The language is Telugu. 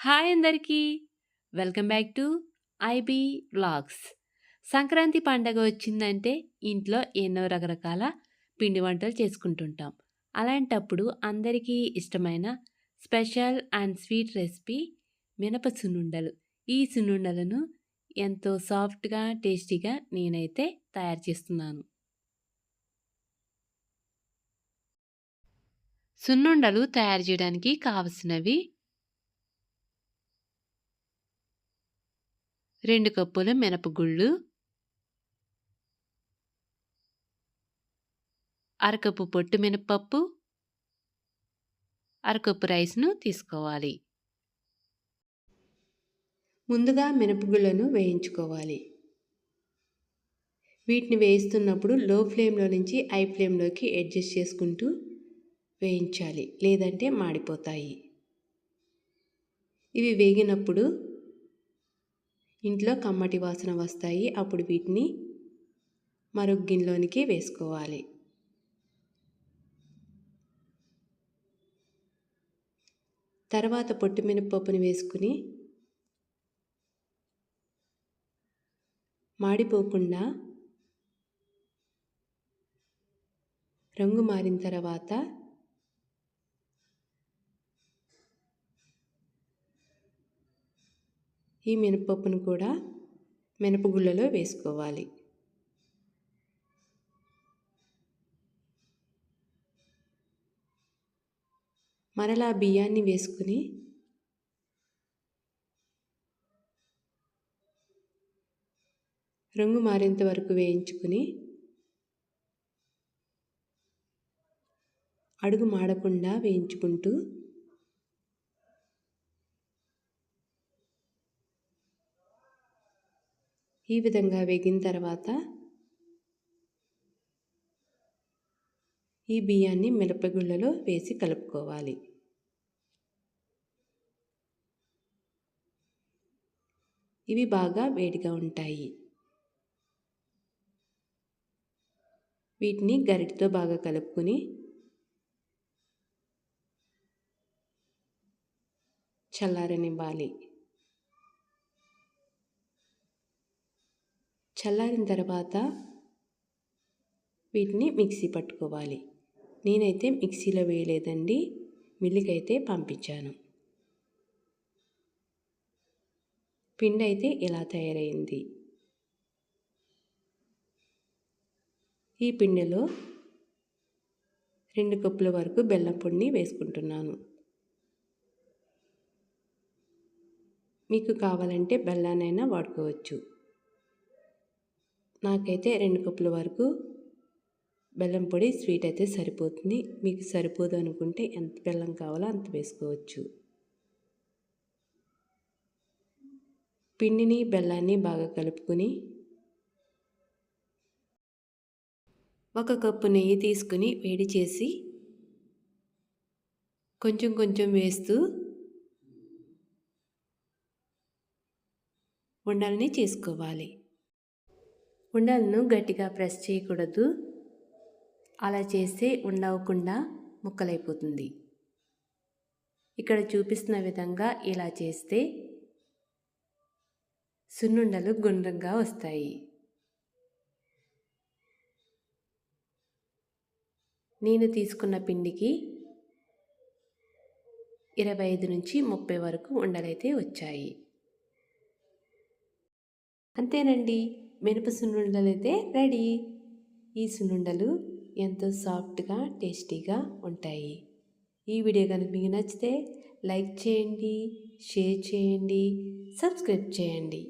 హాయ్ అందరికీ. Welcome back to IB vlogs. Sankranti పండగ వచ్చిందంటే ఇంట్లో ఎన్నో రకరకాల పిండి వంటలు చేసుకుంటుంటాం. అలాంటప్పుడు అందరికీ ఇష్టమైన స్పెషల్ అండ్ స్వీట్ రెసిపీ మినప సున్నుండలు. ఈ సున్నుండలను ఎంతో సాఫ్ట్గా టేస్టీగా నేనైతే తయారు చేస్తున్నాను. సున్నుండలు తయారు చేయడానికి కావలసినవి రెండు కప్పులు మినపగుళ్ళు అరకప్పు పొట్టు మినపప్పు అరకప్పు రైస్ను తీసుకోవాలి. ముందుగా మినపగుళ్ళను వేయించుకోవాలి. వీటిని వేయిస్తున్నప్పుడు లో ఫ్లేమ్లో నుంచి హై ఫ్లేమ్లోకి అడ్జస్ట్ చేసుకుంటూ వేయించాలి లేదంటే మాడిపోతాయి. ఇవి వేగినప్పుడు ఇంట్లో కమ్మటి వాసన వస్తాయి అప్పుడు వీటిని మరొక గిన్నెలోనికి వేసుకోవాలి. తర్వాత పొట్టు మినపప్పుని వేసుకుని మాడిపోకుండా రంగు మారిన తర్వాత ఈ మినపప్పును కూడా మినపగుళ్ళలో వేసుకోవాలి. మరలా బియ్యాన్ని వేసుకుని రంగు మారేంత వరకు వేయించుకుని అడుగు మాడకుండా వేయించుకుంటూ ఈ విధంగా వేగిన తర్వాత ఈ బియ్యాన్ని మిరపగుళ్ళలో వేసి కలుపుకోవాలి. ఇవి బాగా వేడిగా ఉంటాయి. వీటిని గరిటితో బాగా కలుపుకొని చల్లారనివ్వాలి. చల్లారిన తర్వాత వీటిని మిక్సీ పట్టుకోవాలి. నేనైతే మిక్సీలో వేయలేదండి. మిల్లికి అయితే పంపించాను. పిండి అయితే ఇలా తయారైంది? ఈ పిండిలో రెండు కప్పుల వరకు బెల్లం పొడిని వేసుకుంటున్నాను. మీకు కావాలంటే బెల్లానైనా వాడుకోవచ్చు. నాకైతే రెండు కప్పుల వరకు బెల్లం పొడి స్వీట్ అయితే సరిపోతుంది. మీకు సరిపోదు అనుకుంటే ఎంత బెల్లం కావాలో అంత వేసుకోవచ్చు. పిండిని బెల్లాన్ని బాగా కలుపుకొని ఒక కప్పు నెయ్యి తీసుకుని వేడి చేసి కొంచెం కొంచెం వేస్తూ ఉండల్ని చేసుకోవాలి. ఉండలను గట్టిగా ప్రెస్ చేయకూడదు. అలా చేస్తే ఉండవకుండా ముక్కలైపోతుంది. ఇక్కడ చూపిస్తున్న విధంగా ఇలా చేస్తే సున్నుండలు గుండ్రంగా వస్తాయి. నేను తీసుకున్న పిండికి ఇరవై ఐదు నుంచి ముప్పై వరకు ఉండలైతే వచ్చాయి. అంతేనండి. మినప సున్నుండలు అయితే రెడీ. ఈ సున్నుండలు ఎంతో సాఫ్ట్గా టేస్టీగా ఉంటాయి. ఈ వీడియో కనుక మీకు నచ్చితే లైక్ చేయండి షేర్ చేయండి సబ్స్క్రైబ్ చేయండి.